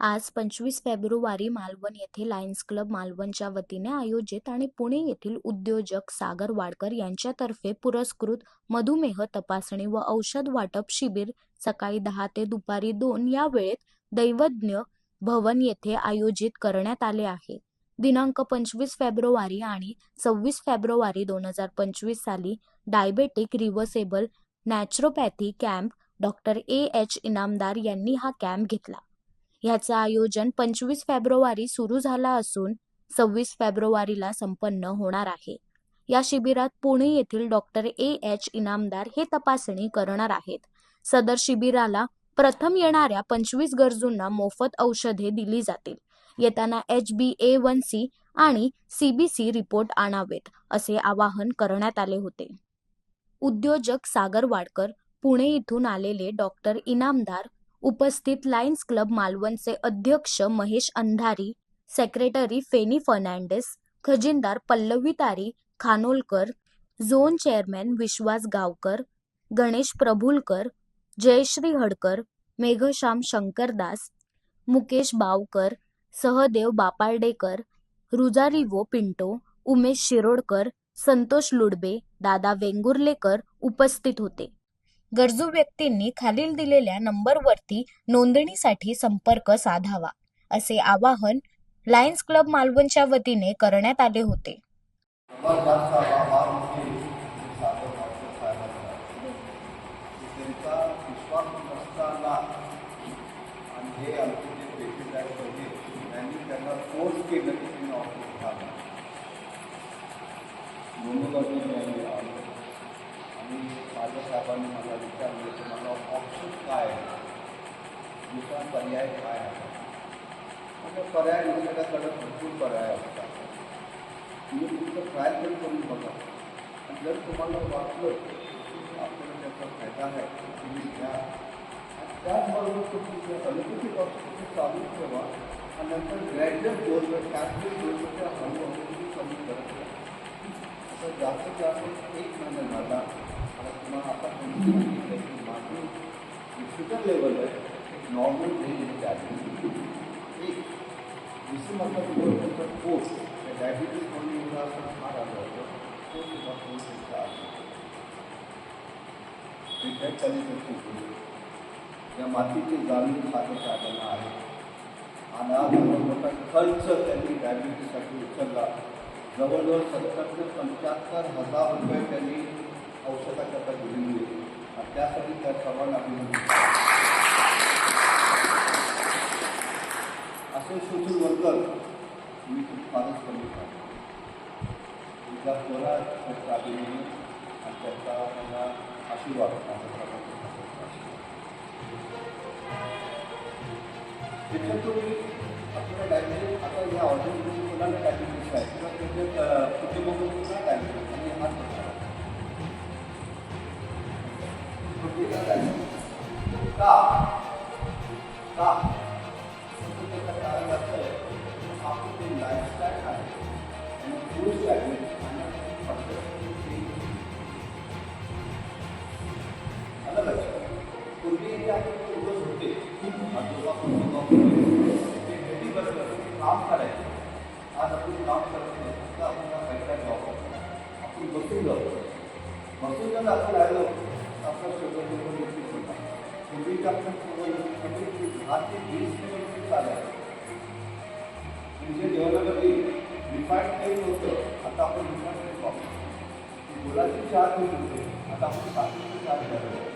आज पंचवीस फेब्रुवारी मालवण येथे लायन्स क्लब मालवणच्या वतीने आयोजित आणि पुणे येथील उद्योजक सागर वाडकर यांच्यातर्फे पुरस्कृत मधुमेह तपासणी व औषध वाटप शिबिर सकाळी दहा ते दुपारी दोन या वेळेत दैवज्ञ भवन येथे आयोजित करण्यात आले आहे. दिनांक पंचवीस फेब्रुवारी आणि सव्वीस फेब्रुवारी दोन हजार पंचवीस साली diabetic reversible naturopathy camp doctor A H Inamdar यांनी हा कॅम्प घेतला. ह्याचं आयोजन पंचवीस फेब्रुवारी सुरू झाला असून सव्वीस फेब्रुवारीला संपन्न होणार आहे. या शिबिरात पुणे येथील डॉक्टर ए एच इनामदार हे तपासणी करणार आहेत. सदर शिबिराला प्रथम येणाऱ्या पंचवीस गरजूंना मोफत औषधे दिली जातील. येताना H B A one C आणि सीबीसी रिपोर्ट आणावेत असे आवाहन करण्यात आले होते. उद्योजक सागर वाडकर पुणे इथून आलेले डॉक्टर इनामदार उपस्थित लायन्स क्लब मालवणचे अध्यक्ष महेश अंधारी सेक्रेटरी फेनी फर्नांडिस खजिनदार पल्लवी तारी खानोलकर झोन चेअरमॅन विश्वास गावकर गणेश प्रभुलकर जयश्री हडकर मेघश्याम शंकरदास मुकेश बावकर सहदेव बापार्डेकर रुजारिवो पिंटो उमेश शिरोडकर संतोष लुडबे दादा वेंगुर्लेकर उपस्थित होते. गरजू व्यक्तींनी खालील दिलेल्या नंबरवरती नोंदणीसाठी संपर्क साधावा असे आवाहन लायन्स क्लब मालवणच्या वतीने करण्यात आले होते. म्हणून माझ्या साहेबांनी मला विचारलं की मला ऑप्शन काय आहे दुसरा पर्याय काय आहे म्हणजे पर्याय निसर्गाकडे भरपूर पर्याय असतात तुम्ही तुमचं ट्रायल पण करून बघा आणि जर तुम्हाला वाटलं की आपल्याला त्याचा फ़ायदा आहे तुम्ही घ्या त्याचबरोबर तुम्ही औषधं चालू ठेवा आणि नंतर ग्रॅज्युएट कॅल्क्युलेट डोजवर त्या हळूहळू कमी करत तर जास्तीत जास्त एक महिना झाला आता तुम्हाला आता तुम्ही सांगितलं की माझी जी शुगर लेवल आहे एक नॉर्मल रेंज आहे एक दुसरी मतलब तुमचा पोस्ट डायबिटीज म्हणून एवढा असा फार आला होता तो सुद्धा होऊ शकतो आहे विद्यार्थ्यांनी या मातीची जाणीव साधं साधनं आहे आणि आज एवढा मोठा खर्च त्यांनी डायबिटीजसाठी उचलला जवळजवळ सत्तर ते पंच्याहत्तर हजार रुपये त्यांनी औषधाकरता दिलेली आहे आणि त्यासाठी त्या सर्वांना अभिनंदन असे सोशल वर्कर मी फारच कमी पाहिजे तुमच्या पोरा त्याचा अभिनय आणि त्याचा त्यांना आशीर्वाद माझ्या सर्वांचा आशीर्वाद. त्याच्यात तुम्ही आपल्याला डायबिटीस आता ह्या ऑर्डरमध्ये का का कारण असं आहे ते लाईफस्टाईल आहे आणि पुरुष डायबिटीस खाण्याची पूर्वी जे आपण पूर्वज होते आजोबा कुटुंबा ते हेल्दी काम करायचे आज आपण काम करत नाही फक्त आपल्याला पैसा जॉब आपण बसून जाऊ बसून जर आपण राहिलो तर आपलं शुगर लेवल इतकीच होता पूर्वीच्या आपल्या पूर्वजांमध्ये दहा ते वीस किलोमीटर चालायचं म्हणजे देवनगरी रिफाईंड तेल होतं आता आपण रिफाईंड तेल वापरतो गुळाची चहा घेऊन होते आता आपण साखरेची चहा घ्यायला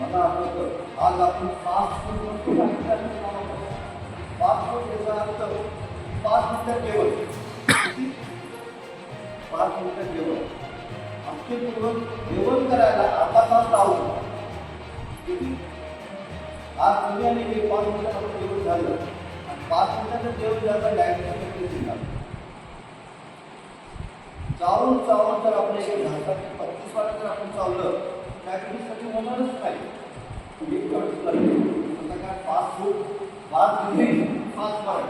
मला आठवतं आज आपण पाच फूट पाच फूट याचा अर्थ पाच मिनिटं जेवण किती? पाच मिनिटं जेवण. आमचे जेवण करायला अर्धा तास लावतो किती? आज तुम्ही आणि मी पाच मिनिटात जेवण झालं. आणि पाच मिनिटाचं जेवण झालं डायबिटीस चावून चावून जर आपण एक घासाची पस्तीस वाला जर आपण चावलं डायबिटीससाठी होणारच नाही. तुम्ही कळत आता काय fast food? Fast living fast food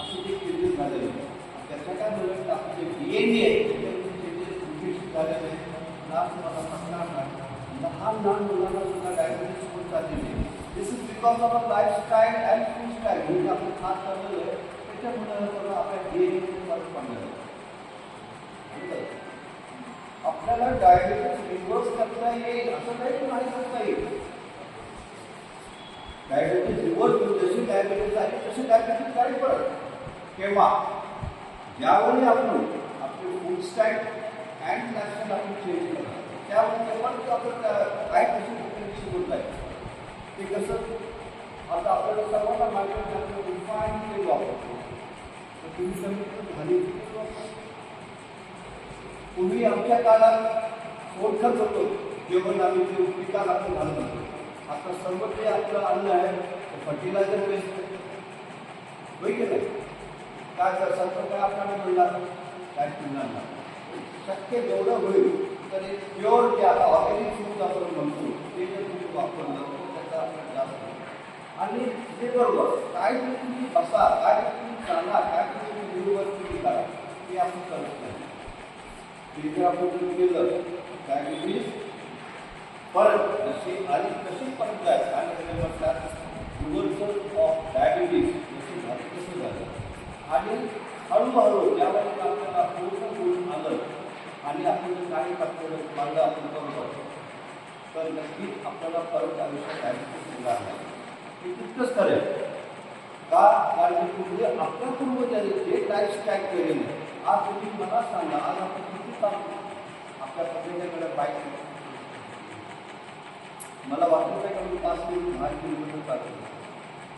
असं ते चेंजेस झालेले आहे. आणि त्याच्या जे डी एन डी आहे झालेले आहेत. सांगणार नाही लहान लहान मुलांना सुद्धा डायबिटीस होत चाललेली this is because of a lifestyle and food style म्हणजे आपण खात चाललेलं आहे त्याच्यामुळे सगळं आपल्या डीएनए फरक पडलेलं आहे आपल्याला डायबिटीस रिव्हर्स करता येईल असं काही नाही करता येईल डायबिटीस रिव्हर्स जशी डायबिटीस आहे तशी डायबिटीस काही पडत केव्हा ज्यावेळी आपण आपली फूड स्टाईल अँड लाईफस्टाईल आपण चेंज करतो त्यावेळी तेव्हाच आपण काय कशी कुठे शिकवत आहे ते कसं? आता आपल्याला सर्वांना माहिती आहे आपण रिफाईन तेल वापरतो तर तुम्ही कमीत झाली. पूर्वी आमच्या काळात ओळखत होतो. जेवण आम्ही जे पिकाला आपण घालत होतो. आता सर्व ते आपलं अन्न आहे. फर्टिलायझर बेस्ड होय की नाही? काय तर सर्व काय आपल्याला मिळणार काय मिळणार नाही. शक्य जेवढं होईल तर एक प्युअर जे आता ऑर्गॅनिक फूड आपण म्हणतो ते जर तुम्ही वापरलं त्याचा आपण जास्त आणि ते बरोबर काय तुम्ही बसा काय तुम्ही सांगा काय तुम्ही गुरुवर तुम्ही करा ते आपण करत नाही. ते जर आपण जर केलं डायबिटीज परत जशी आणि कशी पंचायत आणि त्याला म्हणतात रिव्हर्सल ऑफ डायबिटीज आणि हळूहळू ज्यावेळेस आपल्याला पूर्ण गुण आलं आणि आपण जर काही टाकलेलं मार्ग आपण करतो तर नक्कीच आपल्याला परत आयुष्यात डायबिटीस होणार नाही हे तितकंच करेल का? कारण की म्हणजे आपल्या पूर्वजांनी जे लाईफस्टाईल केलेलं आज तुम्ही मला सांगा आज आपण किती काम आपल्या प्रत्येकाकडे बाईक मला वाटत नाही का मी पाच किलोमीटर दहा किलोमीटर चालतो?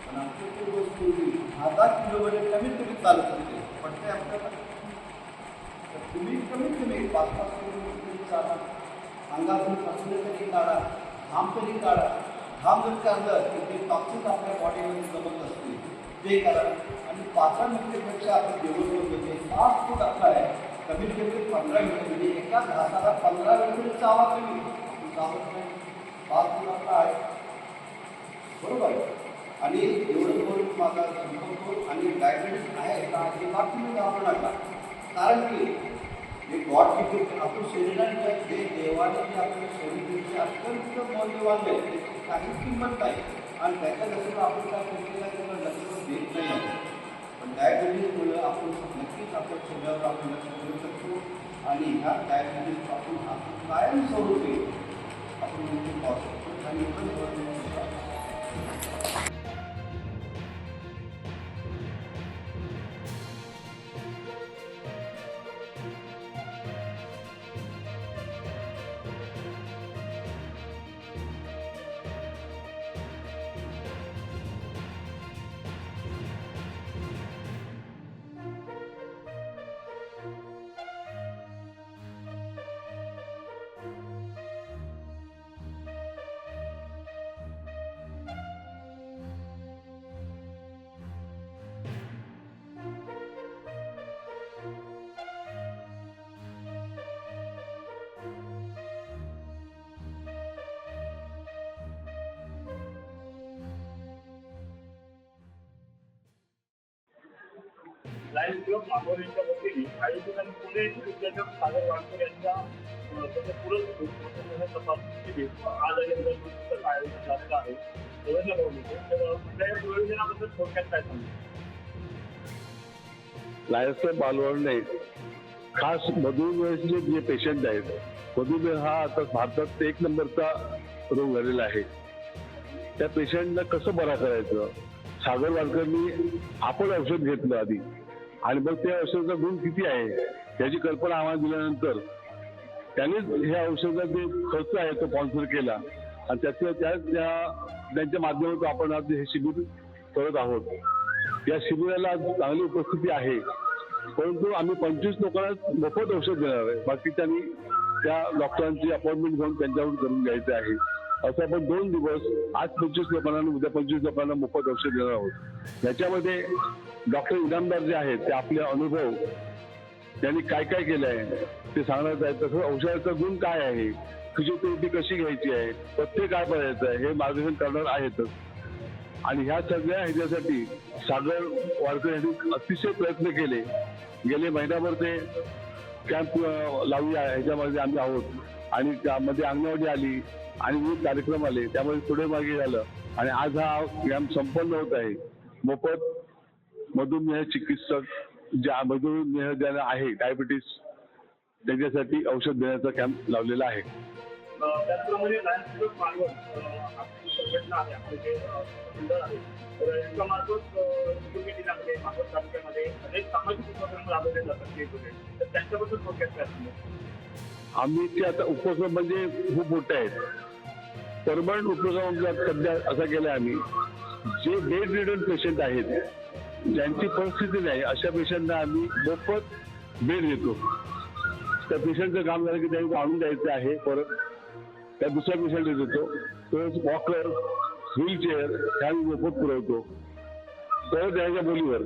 पण आमच्या पूर्वज पूर्वी दहा दहा किलोमीटर कमीत कमी चालत होते. पण ते आपल्याला तर तुम्ही कमीत कमी पाच पाच किलोमीटर तुम्ही चाला अंगातून कसलं तरी काढा घाम तरी काढा. घाम जर काढलं की ते टॉक्सिक आपल्या बॉडीमध्ये जमत असते. ते करा. आणि पाच मिनिटेपेक्षा आपण जेवण करतो ते फास्ट फूड आपला आहे. कमीत कमी पंधरा मिनिट म्हणजे एका घासाला पंधरा मिनिट चावा तुम्ही चावत नाही. फास्ट फूड आपला आहे. बरोबर? आणि एवढं करून माझा संपर्क आणि डायबिटीस आहे का अजिबात तुम्ही घाबरू नका कारण की हे गॉड गिफ्ट आपण शरीराच्या जे देवाने जे आपल्या शरीराचे अत्यंत मौल्यवान आहे त्याची काही किंमत नाही. आणि त्याच्या लक्षात आपण काय प्रत्येका त्याला लक्ष देत नाही. पण डायबिटीजमुळे आपण नक्कीच आपल्या शरीरावर आपण लक्ष देऊ शकतो. आणि ह्या डायबिटीज आपण आपण कायम स्वरूपी आपण म्हणजे पाहू शकतो. आणि एवढंच महत्त्वाचं आहे. लाईव्ह क्लब मागवण्याच्या वतीने आयोजक आणि पुणे उद्योजक सागर वाडकर यांच्या पुरस्कृत तपासणी केली आज आणि उद्या पुस्तक आयोजन आहे. भवनीचे तर कुठल्या थोडक्यात काय सांगू? लायन्स खास मधुमेहचे जे पेशंट आहेत मधुमेह हा आता भारतात एक नंबरचा रोग झालेला आहे. त्या पेशंटला कसं बरा करायचं? सागर वाडकरनी आपण औषध घेतलं आधी. आणि मग त्या औषधाचा गुण किती आहे याची कल्पना आम्हाला दिल्यानंतर त्यांनीच ह्या औषधाचा जो खर्च आहे तो स्पॉन्सर केला. आणि त्याच्या त्या त्या- त्यांच्या माध्यमातून आपण आज हे शिबिर करत आहोत. या शिबिराला चांगली उपस्थिती आहे. परंतु आम्ही पंचवीस लोकांना मोफत औषध देणार आहे. बाकीच्यांनी त्या डॉक्टरांची अपॉइंटमेंट घेऊन त्यांच्याकडून करून घ्यायचे आहे. असं आपण दोन दिवस आज पंचवीस लोकांना उद्या पंचवीस लोकांना मोफत औषध देणार आहोत. याच्यामध्ये डॉक्टर इनामदार जे आहेत ते आपले अनुभव त्यांनी काय काय केलं आहे ते सांगण्यात आहे तसं औषधाचा गुण काय आहे? फिजिओथेरपी कशी घ्यायची आहे? पथ्य काय पाहायचं आहे? हे मार्गदर्शन करणार आहेतच. आणि ह्या सगळ्या ह्याच्यासाठी सागर वाडकर यांनी अतिशय प्रयत्न केले. गेले महिन्याभर ते कॅम्प लावूया ह्याच्यामध्ये आम्ही आहोत. आणि त्यामध्ये अंगणवाडी आली. आणि विविध कार्यक्रम आले. त्यामध्ये पुढे मागे झालं. आणि आज हा कॅम्प संपन्न होत आहे. मोफत मधुमेह चिकित्सक ज्या मधुमेह ज्याला आहे डायबिटीस त्याच्यासाठी औषध देण्याचा कॅम्प लावलेला आहे. अं, त्याचप्रमाणे लायन्स क्लब मालवण अं, आपली संघटना आहे आपले जे अं, मंडळ आहे तर याच्या मार्फत अं, निवडणुकी जिल्ह्यामध्ये मालवण तालुक्यामध्ये अनेक सामाजिक उपक्रम राबवले जातात वेगवेगळे. तर त्यांच्याबद्दल थोडक्यात काय सांगा आम्ही ते आता उपक्रम म्हणजे खूप मोठे आहेत. परमनंट उपक्रम सध्या असा केला आम्ही. जे बेड रिडन पेशंट आहेत ज्यांची परिस्थिती नाही अशा पेशंटना आम्ही मोफत बेड देतो. त्या पेशंटचं काम झालं की त्यांनी आणून द्यायचं आहे परत. त्या दुसऱ्या पेशंट देतो. तसंच वॉकर व्हीलचेअर ह्या आम्ही मोफत पुरवतो. परत द्यायच्या बोलीवर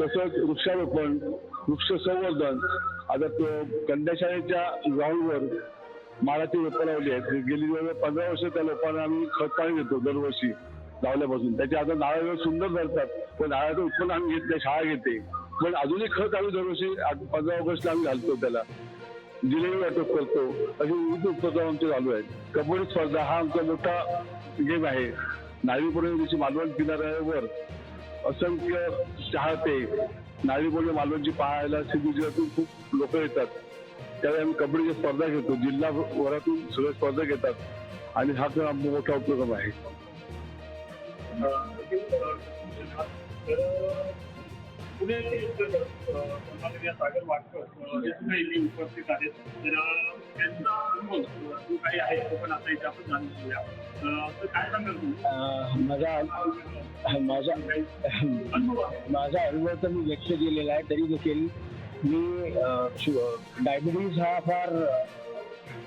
तसंच वृक्षारोपण वृक्ष संवर्धन आता तो कंदाशाळेच्या ग्राउंडवर माळाची रोपं लावली आहेत. गेली जवळ पंधरा वर्ष त्या लोकांना आम्ही खत पाणी देतो दरवर्षी. लावल्यापासून. त्याचे आता नारळ सुंदर धरतात पण नारळाचं उत्पन्न आम्ही घेत नाही शाळा घेते. पण अजूनही खत आम्ही दरवर्षी पंधरा ऑगस्टला आम्ही घालतो त्याला. जिलेबी वाटप करतो. असे विविध उपक्रम आमचे चालू आहेत. कबड्डी स्पर्धा हा आमचा मोठा गेम आहे. नावी दिवशी मालवण किनाऱ्यावर असंख्य चाहते नावी पौर्णिमा मालवणची पाहायला सिंधुदुर्गातून खूप लोक येतात. त्यावेळी आम्ही कबड्डीच्या स्पर्धा घेतो. जिल्हाभरातून सगळ्या स्पर्धा घेतात. आणि हा तर आमचा मोठा उपक्रम आहे. तर पुणे सागर वाटकर हे सुद्धा इथे उपस्थित आहेत तर त्यांचा अनुभव जो काही आहे तो पण आता इथे आपण जाणून घेऊया तर काय सांगाल तुम्ही माझा माझा अनुभव माझा अनुभव तर मी व्यक्त केलेला आहे तरी देखील मी डायबिटीज हा फार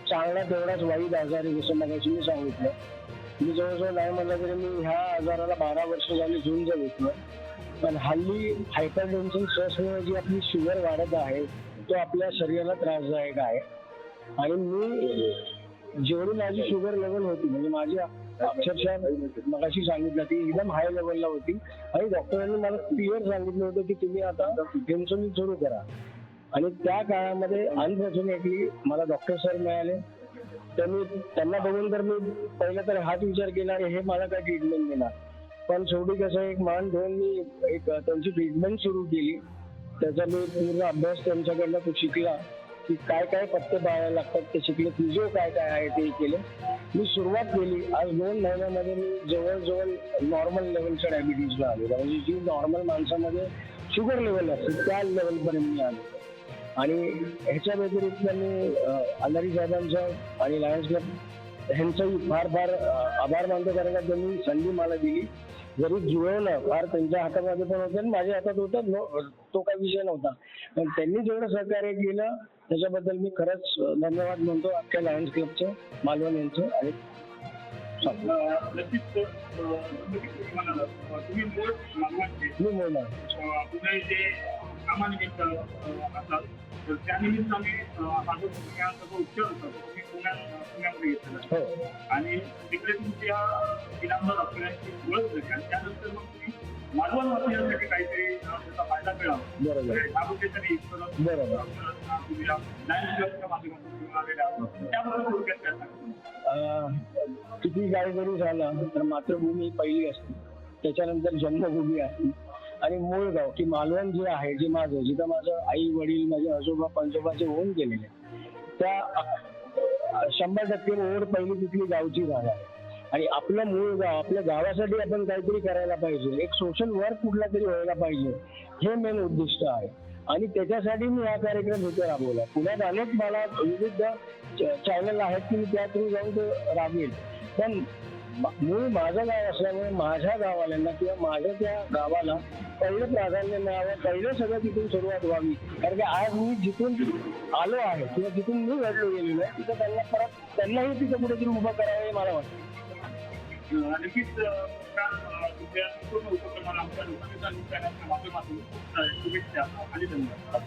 चांगला तेवढाच वाईट आजार आहे जसं मगाशी मी सांगितलं. मी जवळजवळ नाही म्हणलं तरी मी ह्या आजाराला बारा वर्ष झाली झुंज घेतलं पण हल्ली हायपर टेन्शन स्ट्रेसमुळे जी आपली शुगर वाढत आहे तो आपल्या शरीराला त्रासदायक आहे. आणि मी जेवढी माझी शुगर लेवल होती म्हणजे माझी अक्षरशः मगाशी सांगितलं ती एकदम हाय लेवलला होती. आणि डॉक्टरांनी मला क्लिअर सांगितलं होतं की तुम्ही आता टेन्शन सुरू करा. आणि त्या काळामध्ये अनफॉर्च्युनेटली मला डॉक्टर सर मिळाले. त्यांनी त्यांना बघून तर मी पहिला तर हाच विचार केला की हे मला काय ट्रीटमेंट देणार. पण शेवटी कसं एक मान ठेवून मी एक त्यांची ट्रीटमेंट सुरू केली. त्याचा मी पूर्ण अभ्यास त्यांच्याकडनं तो शिकला की काय काय पत्ते पाळायला लागतात ते शिकले फिजिओ काय काय आहे ते केले. मी सुरुवात केली. आज दोन महिन्यामध्ये मी जवळजवळ नॉर्मल लेवलच्या डायबिटीजला आलो म्हणजे जी नॉर्मल माणसामध्ये शुगर लेवल असते त्या लेवलपर्यंत मी आलो आणि ह्याच्या व्यतिरिक्त मी अंधारी साहेबांचं आणि लायन्स क्लब ह्यांचंही फार फार आभार मानतो कारण का त्यांनी संधी मला दिली. जरी जुळवलं फार त्यांच्या हातामध्ये पण होतं आणि माझ्या हातात होतं तो काही विषय नव्हता. पण त्यांनी जेवढं सहकार्य केलं त्याच्याबद्दल मी खरंच धन्यवाद म्हणतो अख्ख्या लायन्स क्लबचं मालवण यांचं आणि नक्कीच मी बोलणार. कामानिमित्त असतात तर त्यानिमित्ताने हा जो पुण्याचा जो उपचार होता तो पुण्यात पुण्यामध्ये घेतलेला आहे. आणि तिकडे तुमच्या इनामदार डॉक्टरांची ओळख झाली आणि त्यानंतर मग तुम्ही मालवण वाचण्यासाठी काहीतरी त्याचा फायदा मिळावा बरोबर तर ह्या उद्देशाने लायन्स क्लबच्या माध्यमातून तुम्ही त्याबद्दल थोडक्यात काय किती काय जरी झालं तर मातृभूमी पहिली असते त्याच्यानंतर जन्मभूमी असते आणि मूळ गाव की मालवण जे आहे जे माझं जिथं माझं आई वडील माझे आजोबा पंजोबाचे होऊन गेलेले त्या शंभर टक्के ओढ पहिली तिथली गावची जागा आहे. आणि आपलं मूळ गाव आपल्या गावासाठी आपण काहीतरी करायला पाहिजे एक सोशल वर्क कुठला तरी व्हायला पाहिजे हे मेन उद्दिष्ट आहे. आणि त्याच्यासाठी मी हा कार्यक्रम इथे राबवला. पुण्यात अनेक मला विविध चॅनल आहेत की मी त्या थ्रू जाऊन ते राबवेल पण मूळ माझं गाव असल्यामुळे माझ्या गावाल्यांना किंवा माझ्या त्या गावाला पहिलं प्राधान्य मिळावं पहिलं सगळं तिथून सुरुवात व्हावी. कारण की आज मी जिथून आलो आहे किंवा जिथून मी घडलो गेलेलो आहे तिथं त्यांना परत त्यांनाही तिथं कुठेतरी उभं करावं हे मला वाटतं. नक्कीच उपक्रमाला आमच्या लोकांच्या माध्यमातून शुभेच्छा आणि धन्यवाद.